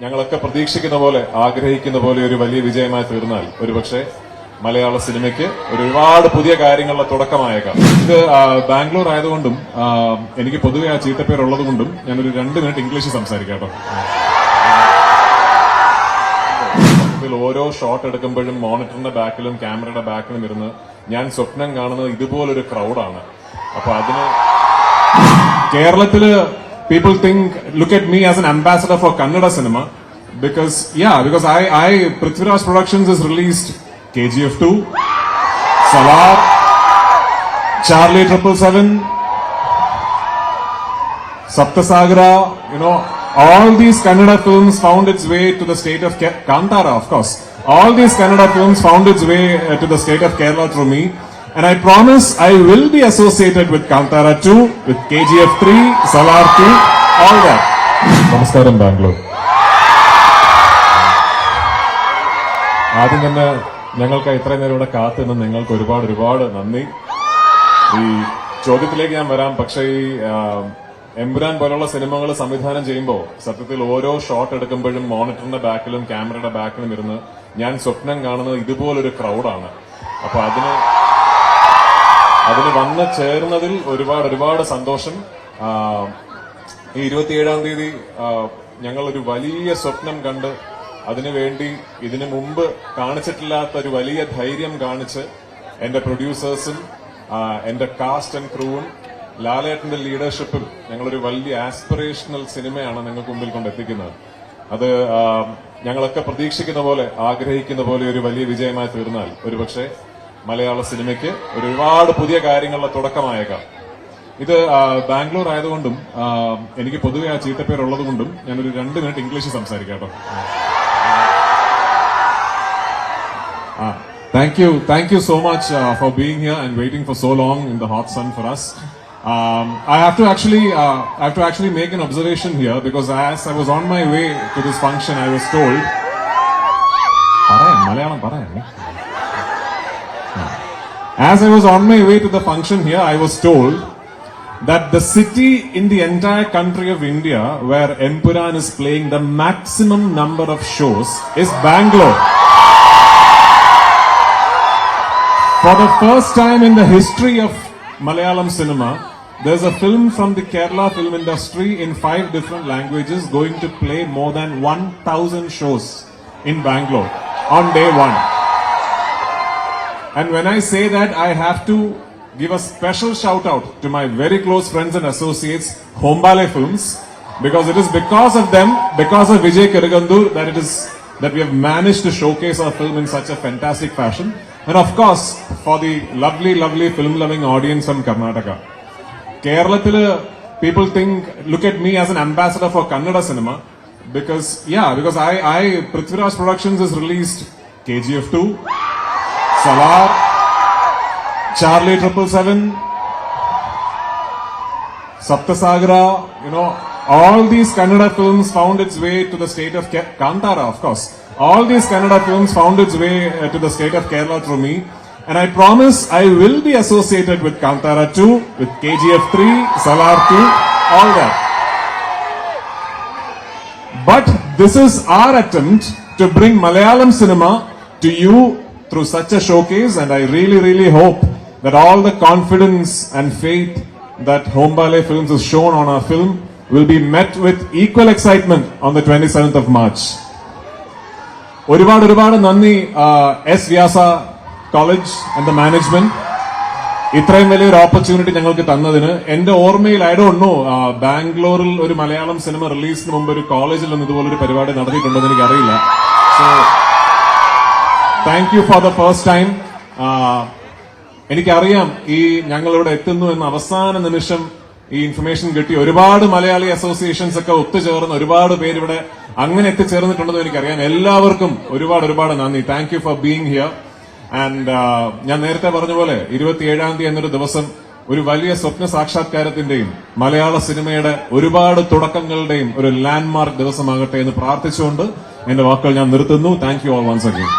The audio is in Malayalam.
ഞങ്ങളൊക്കെ പ്രതീക്ഷിക്കുന്ന പോലെ ആഗ്രഹിക്കുന്ന പോലെ ഒരു വലിയ വിജയമായി തീർന്നാൽ ഒരുപക്ഷെ മലയാള സിനിമയ്ക്ക് ഒരുപാട് പുതിയ കാര്യങ്ങളുടെ തുടക്കമായേക്കാം. ഇത് ബാംഗ്ലൂർ ആയതുകൊണ്ടും എനിക്ക് പൊതുവെ ആ ചീത്തപ്പേരുള്ളത് കൊണ്ടും ഞാനൊരു രണ്ട് മിനിറ്റ് ഇംഗ്ലീഷ് സംസാരിക്കാം കേട്ടോ. ഓരോ ഷോട്ട് എടുക്കുമ്പോഴും മോണിറ്ററിന്റെ ബാക്കിലും ക്യാമറയുടെ ബാക്കിലും ഇരുന്ന് ഞാൻ സ്വപ്നം കാണുന്നത് ഇതുപോലൊരു ക്രൗഡാണ് അപ്പൊ അതിന് കേരളത്തിൽ people think, look at me as an ambassador for Kannada cinema. Because, yeah, because I, I, Prithviraj Productions has released KGF 2, Salar, Charlie 777, Saptasagra. you know, all these Kannada films found its way to the state of Ke- Kantara, of course. All these Kannada films found its way uh, to the state of Kerala through me. And I promise I will be associated with Kantara 2, with KGF 3, Salar 2, all that. നമസ്കാരം ബാംഗ്ലൂർ. ആദ്യം തന്നെ ഞങ്ങൾക്ക് ഇത്രയും നേരം ഇവിടെ കാത്തു നിന്ന് നിങ്ങൾക്ക് ഒരുപാട് ഒരുപാട് നന്ദി. ഈ ചോദ്യത്തിലേക്ക് ഞാൻ വരാം. പക്ഷേ ഈ ആ, എമ്പുരാൻ പോലുള്ള സിനിമകൾ സംവിധാനം ചെയ്യുമ്പോൾ സത്യത്തിൽ ഓരോ ഷോട്ട് എടുക്കുമ്പോഴും മോണിറ്ററിന്റെ ബാക്കിലും ക്യാമറയുടെ ബാക്കിലും ഇരുന്ന് ഞാൻ സ്വപ്നം കാണുന്നത് ഇതുപോലൊരു ക്രൗഡാണ് അപ്പൊ അതിന് അതിന് വന്ന് ചേർന്നതിൽ ഒരുപാട് ഒരുപാട് സന്തോഷം. ഈ ഇരുപത്തിയേഴാം തീയതി ഞങ്ങൾ ഒരു വലിയ സ്വപ്നം കണ്ട് അതിനുവേണ്ടി ഇതിനു മുമ്പ് കാണിച്ചിട്ടില്ലാത്ത ഒരു വലിയ ധൈര്യം കാണിച്ച് എന്റെ പ്രൊഡ്യൂസേഴ്സും എന്റെ കാസ്റ്റ് ആൻഡ് ക്രൂവും ലാലേട്ടന്റെ ലീഡർഷിപ്പിൽ ഞങ്ങളൊരു വലിയ ആസ്പിറേഷണൽ സിനിമയാണ് നിങ്ങൾക്ക് മുമ്പിൽ കൊണ്ടെത്തിക്കുന്നത് അത് ഞങ്ങളൊക്കെ പ്രതീക്ഷിക്കുന്ന പോലെ ആഗ്രഹിക്കുന്ന പോലെ ഒരു വലിയ വിജയമായി തീർന്നാൽ ഒരുപക്ഷെ മലയാള സിനിമയ്ക്ക് ഒരു ഒരുപാട് പുതിയ കാര്യങ്ങളുടെ തുടക്കമായേക്കാം. ഇത് ബാംഗ്ലൂർ ആയതുകൊണ്ടും ആ, എനിക്ക് പൊതുവെ ആ ചീത്തപ്പേരുള്ളത് കൊണ്ടും ഞാനൊരു രണ്ട് മിനിറ്റ് ഇംഗ്ലീഷ് സംസാരിക്കാം കേട്ടോ. Thank you thank you so much for being here and waiting for so long in the hot sun for us I have to actually uh, I have to actually make an observation here because as I was on my way to this function, I was told. പറയാം. As I was on my way to the function here, I was told that the city in the entire country of India where Empuran is playing the maximum number of shows is Bangalore. For the first time in the history of Malayalam cinema, there's a film from the Kerala film industry in five different languages going to play more than 1,000 shows in Bangalore on day one. And when I say that, I have to give a special shout out to my very close friends and associates, Hombale Films, because it is because of them, because of Vijay Kirigandur, that it is that we have managed to showcase our film in such a fantastic fashion. And of course, for the lovely, lovely film-loving audience from Karnataka. Kerala, people think, look at me as an ambassador for Kannada cinema, because, yeah, because I, I, Prithviraj Productions has released KGF 2, Salaar Charlie triple seven Saptasagara, you know, all these Kannada films found its way to the state of Ke- Kantara, of course. All these Kannada films found its way uh, to the state of Kerala through me. And I promise I will be associated with Kantara 2, with KGF 3, Salar 2, all that. But this is our attempt to bring Malayalam cinema to you through such a showcase, and I really, really hope that all the confidence and faith that Hombale Films has shown on our film will be met with equal excitement on the 27th of March. ഒരുപാട് ഒരുപാട് നന്ദി S Vyasa college and the management ഇത്രയും വലിയൊരു ഓപ്പർച്യൂണിറ്റി ഞങ്ങൾക്ക് തന്നതിന് എന്റെ ഓർമ്മയിൽ ഐ ഡോണ്ട് നോ ബാംഗ്ലൂരിൽ ഒരു മലയാളം സിനിമ റിലീസിന് മുമ്പ് ഒരു കോളേജിൽ നിന്ന് ഇതുപോലൊരു പരിപാടി നടത്തിയിട്ടുണ്ടെന്ന് എനിക്ക് അറിയില്ല so thank you for the first time എനിക്കറിയാം ഈ ഞങ്ങൾ ഇവിടെ എത്തുന്നു എന്ന അവസാന നിമിഷം ഈ ഇൻഫർമേഷൻ കിട്ടി. ഒരുപാട് മലയാളി അസോസിയേഷൻസ് ഒക്കെ ഒത്തുചേർന്ന് ഒരുപാട് പേര് ഇവിടെ അങ്ങനെ എത്തിച്ചേർന്നിട്ടുണ്ടെന്ന് എനിക്കറിയാം. എല്ലാവർക്കും ഒരുപാട് ഒരുപാട് നന്ദി. Thank you for being here and ഞാൻ നേരത്തെ പറഞ്ഞ പോലെ ഇരുപത്തിയേഴാം തീയതി എന്നൊരു ദിവസം ഒരു വലിയ സ്വപ്ന സാക്ഷാത്കാരത്തിന്റെയും മലയാള സിനിമയുടെ ഒരുപാട് തുടക്കങ്ങളുടെയും ഒരു ലാൻഡ്മാർക്ക് ദിവസമാകട്ടെ എന്ന് പ്രാർത്ഥിച്ചുകൊണ്ട് എന്റെ വാക്കുകൾ ഞാൻ നിർത്തുന്നു. Thank you all once again